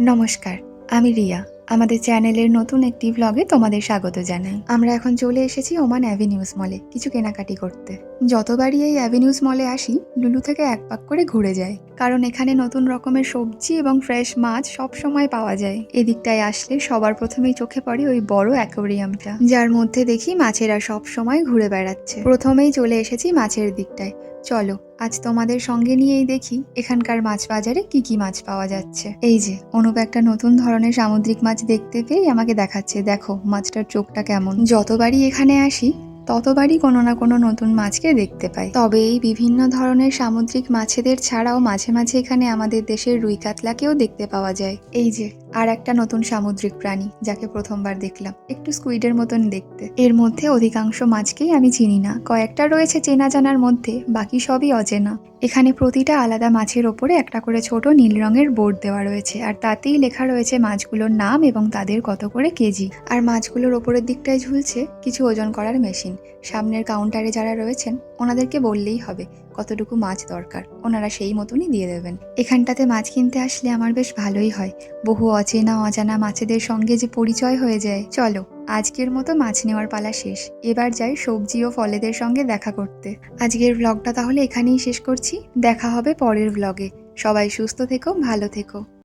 নমস্কার, আমি রিয়া। আমাদের চ্যানেলের নতুন একটি ব্লগে তোমাদের স্বাগত জানাই। আমরা এখন চলে এসেছি ওমান অ্যাভিনিউজ মলে কিছু কেনাকাটি করতে। যতবারই এই অ্যাভিনিউজ মলে আসি, লুলু থেকে এক পাক করে ঘুরে যাই। কারণ এখানে নতুন রকমের সবজি এবং ফ্রেশ মাছ সব সময় পাওয়া যায়। এদিকটায় আসলে সবার প্রথমেই চোখে পড়ে ওই বড় অ্যাকোরিয়ামটা, যার মধ্যে দেখি মাছেরা সব সময় ঘুরে বেড়াচ্ছে। প্রথমেই চলে এসেছি মাছের দিকটায়। চলো, আজ তোমাদের সঙ্গে নিয়েই দেখি এখানকার মাছ বাজারে কি কি মাছ পাওয়া যাচ্ছে। এই যে, অনুপ একটা নতুন ধরনের সামুদ্রিক মাছ দেখতে পেয়ে আমাকে দেখাচ্ছে। দেখো, মাছটার চোখটা কেমন। যতবারই এখানে আসি ততবারই কোনো না কোনো নতুন মাছকে দেখতে পাই। তবে এই বিভিন্ন ধরনের সামুদ্রিক মাছেদের ছাড়াও মাঝে মাঝে এখানে আমাদের দেশের রুই কাতলাকেও দেখতে পাওয়া যায়। এই যে আর একটা নতুন সামুদ্রিক প্রাণী, যাকে প্রথমবার দেখলাম। একটু স্কুইডের মতন দেখতে। এর মধ্যে অধিকাংশ মাছকেই আমি চিনি না। কয়েকটা রয়েছে চেনা জানার মধ্যে, বাকি সবই অচেনা। এখানে প্রতিটা আলাদা মাছের ওপরে একটা করে ছোট নীল রঙের বোর্ড দেওয়া রয়েছে, আর তাতেই লেখা রয়েছে মাছগুলোর নাম এবং তাদের কত করে কেজি। আর মাছগুলোর ওপরের দিকটায় ঝুলছে কিছু ওজন করার মেশিন। সামনের কাউন্টারে যারা রয়েছেন, ওনাদেরকে বললেই হবে। কতটুকু মাছ দরকার, ওনারা সেই মতনই দিয়ে দেবেন। এখানটাতে মাছ কিনতে আসলে আমার বেশ ভালোই হয়। বহু অচেনা অজানা মাছেদের সঙ্গে যে পরিচয় হয়ে যায়, চলো, আজকের মতো মাছ নেওয়ার পালা শেষ। এবার যাই সবজি ও ফলেদের সঙ্গে দেখা করতে। আজকের ব্লগটা তাহলে এখানেই শেষ করছি। দেখা হবে পরের ব্লগে সবাই সুস্থ থেকো, ভালো থেকো।